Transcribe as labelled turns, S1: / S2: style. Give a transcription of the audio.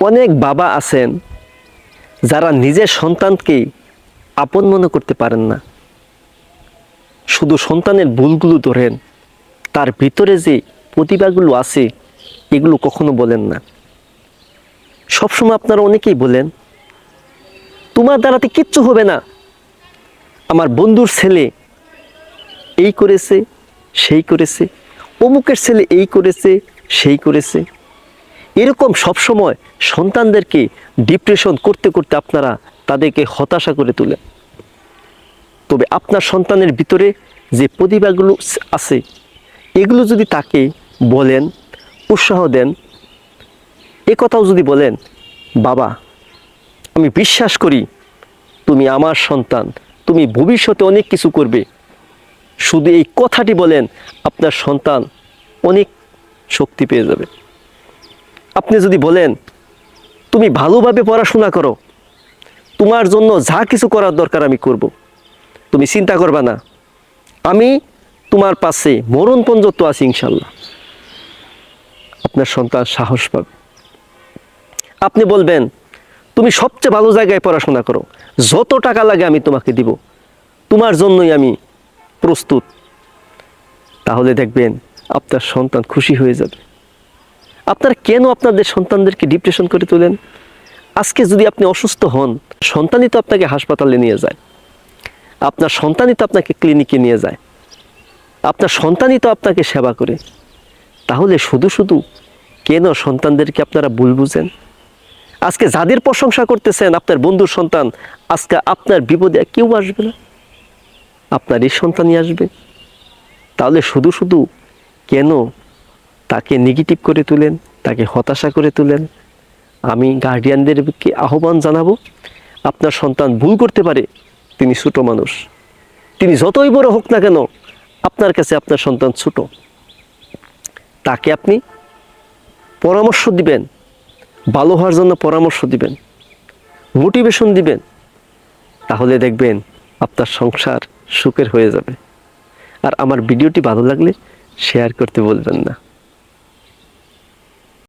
S1: অনেক বাবা আছেন যারা নিজের সন্তানকে আপন মনে করতে পারেন না। শুধু সন্তানের ভুলগুলো ধরেন, তার ভিতরে যে প্রতিভাগুলো আছে, এগুলো কখনো বলেন না। সবসময় আপনারা অনেকেই বলেন, তোমার দ্বারাতে কিচ্ছু হবে না। আমার বন্ধুর ছেলে এই করেছে, সেই করেছে, অমুকের ছেলে এই করেছে, সেই করেছে। এরকম সবসময় সন্তানদেরকে ডিপ্রেশন করতে করতে আপনারা তাদেরকে হতাশা করে তোলেন। তবে আপনার সন্তানের ভিতরে যে প্রতিভাগুলো আছে, এগুলো যদি তাকে বলেন, উৎসাহ দেন, এ কথাও যদি বলেন, বাবা, আমি বিশ্বাস করি তুমি আমার সন্তান, তুমি ভবিষ্যতে অনেক কিছু করবে। শুধু এই কথাটি বলেন, আপনার সন্তান অনেক শক্তি পেয়ে যাবে। আপনি যদি বলেন, তুমি ভালোভাবে পড়াশোনা করো, তোমার জন্য যা কিছু করার দরকার আমি করব। তুমি চিন্তা করবা না, আমি তোমার পাশে মরণ পর্যন্ত আছি ইনশাল্লাহ। আপনার সন্তান সাহস পাবে। আপনি বলবেন, তুমি সবচেয়ে ভালো জায়গায় পড়াশোনা করো, যত টাকা লাগে আমি তোমাকে দিব, তোমার জন্যই আমি প্রস্তুত। তাহলে দেখবেন আপনার সন্তান খুশি হয়ে যাবে। আপনারা কেন আপনাদের সন্তানদেরকে ডিপ্রেশন করে তোলেন? আজকে যদি আপনি অসুস্থ হন, সন্তানই তো আপনাকে হাসপাতালে নিয়ে যায়। আপনার সন্তানই তো আপনাকে ক্লিনিকে নিয়ে যায়। আপনার সন্তানই তো আপনাকে সেবা করে। তাহলে শুধু শুধু কেন সন্তানদেরকে আপনারা ভুল বুঝেন? আজকে যাদের প্রশংসা করতেছেন, আপনার বন্ধুর সন্তান, আজকে আপনার বিপদে কেউ আসবে না। আপনার এই সন্তানই আসবে। তাহলে শুধু শুধু কেন তাকে নেগেটিভ করে তুলেন, তাকে হতাশা করে তুলেন। আমি গার্ডিয়ানদেরকে আহ্বান জানাব, আপনার সন্তান ভুল করতে পারে, তিনি ছোট মানুষ। তিনি যতই বড় হোক না কেন, আপনার কাছে আপনার সন্তান ছোট। তাকে আপনি পরামর্শ দিবেন, ভালো হওয়ার জন্য পরামর্শ দিবেন মোটিভেশন দিবেন, তাহলে দেখবেন আপনার সংসার সুখের হয়ে যাবে। আর আমার ভিডিওটি ভালো লাগলে শেয়ার করতে বলবেন না।